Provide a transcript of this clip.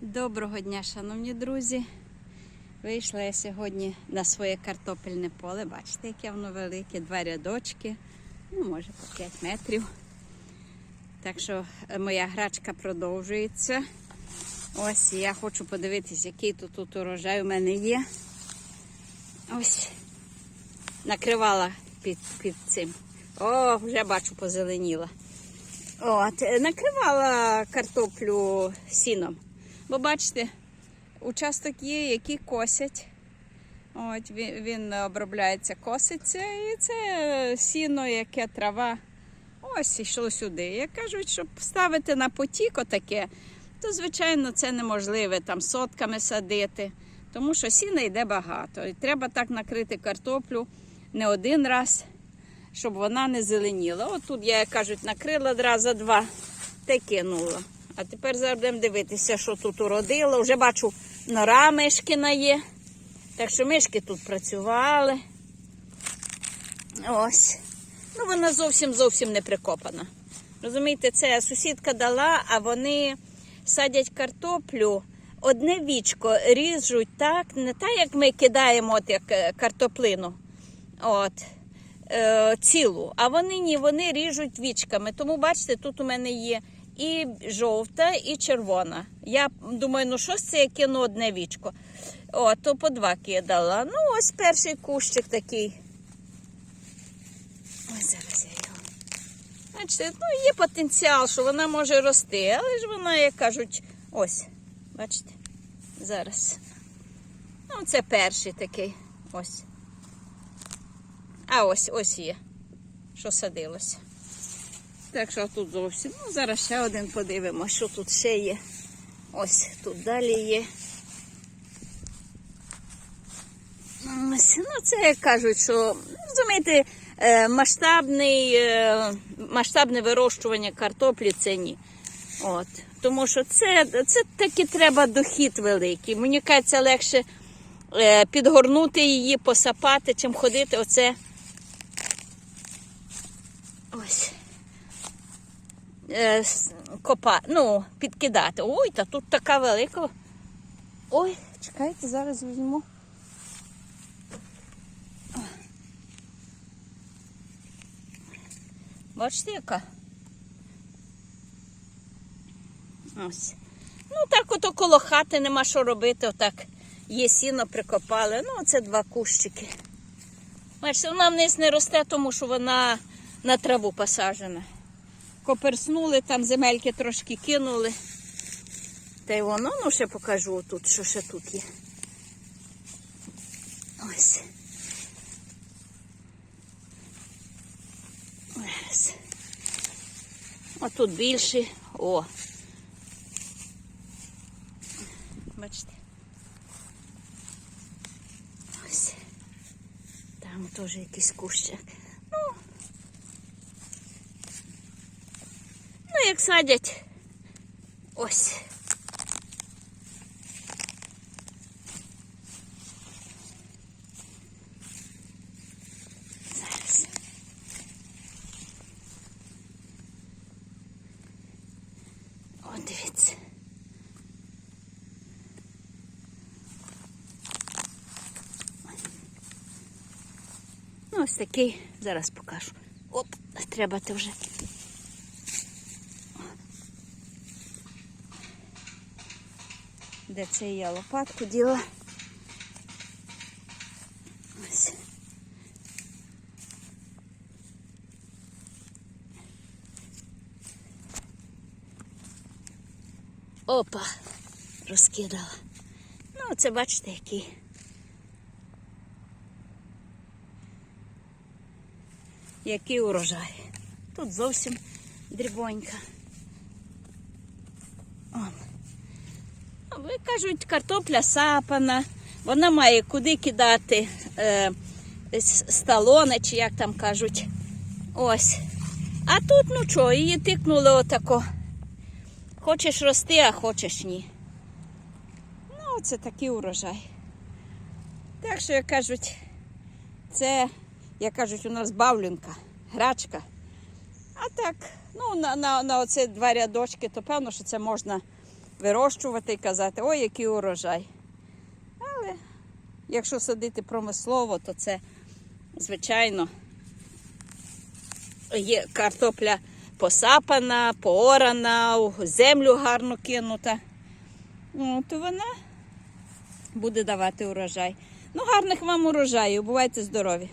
Доброго дня, шановні друзі. Вийшла я сьогодні на своє картопельне поле. Бачите, яке воно велике, два рядочки, ну, може по 5 метрів. Так що е, моя грачка продовжується. Ось я хочу подивитись, який тут, тут урожай у мене є. Ось накривала під, під цим. О, вже бачу, позеленіла. От, е, накривала картоплю сіном. Бо бачите, участок є, які косять. От, він, обробляється, коситься, і це сіно, яке трава. Ось йшло сюди. Як кажуть, щоб ставити на потік отаке, то звичайно це неможливо там сотками садити, тому що сіна йде багато. І треба так накрити картоплю не один раз, щоб вона не зеленіла. От тут я, як кажуть, накрила одразу два та кинула. А тепер зараз будемо дивитися, що тут уродило. Вже бачу, нора мишкина є. Так що мишки тут працювали. Ось. Ну, вона зовсім зовсім не прикопана. Розумієте, це сусідка дала, а вони садять картоплю. Одне вічко ріжуть так, не так, як ми кидаємо от як е, картоплину. От. Е, цілу. А вони ні, вони ріжуть вічками. Тому бачите, тут у мене є і жовта, і червона. Я думаю, ну що ж це я кину одне вічко. О, то по два кидала. Ну, ось перший кущик такий. Ось зараз я його. Бачите, ну є потенціал, що вона може рости, але ж вона, як кажуть, ось. Бачите, зараз. Ну, це перший такий. Ось. А ось ось є, що садилося. Так що тут зовсім. Ну, зараз ще один подивимося, що тут ще є. Ось тут далі є. Ось, ну це як кажуть, що розумієте, е, масштабний, е, масштабне вирощування картоплі це ні. От. Тому що це, це таки треба дохід великий. Мені кажеться, легше е, підгорнути її, посапати, чим ходити оце. Ось. Е, копа, ну, підкидати. Ой, та тут така велика. Ой, чекайте, зараз візьму. Бачите, яка? Ось. Ну, так ото коло хати нема що робити. Отак є сіно прикопали. Ну, це два кущики. Бачите, вона вниз не росте, тому що вона на траву посаджена. Коперснули, там земельки трошки кинули. Та й воно, ну ще покажу тут, що ще тут є. Ось. Ось. О, тут більше. О. Бачите. Ось. Там теж якийсь кущик. Як садять. Ось. Зараз. О. Ну, ось такий, зараз покажу. Оп, треба ти вже. Де це я лопатку діла? Ось. Опа, розкидала. Ну, це бачите, який. Який урожай. Тут зовсім дрібонька. Он. А Ви кажуть, картопля сапана, вона має куди кидати е, сталони, чи як там кажуть. Ось. А тут ну що, її тикнули отако. Хочеш рости, а хочеш ні. Ну, це такий урожай. Так що, як кажуть, це, як кажуть, у нас бавлінка, грачка. А так, ну, на, на, на оці два рядочки, то певно, що це можна вирощувати і казати, ой, який урожай. Але якщо садити промислово, то це, звичайно, є картопля посапана, поорана, у землю гарно кинута. Ну, то вона буде давати урожай. Ну, гарних вам урожаїв, бувайте здорові!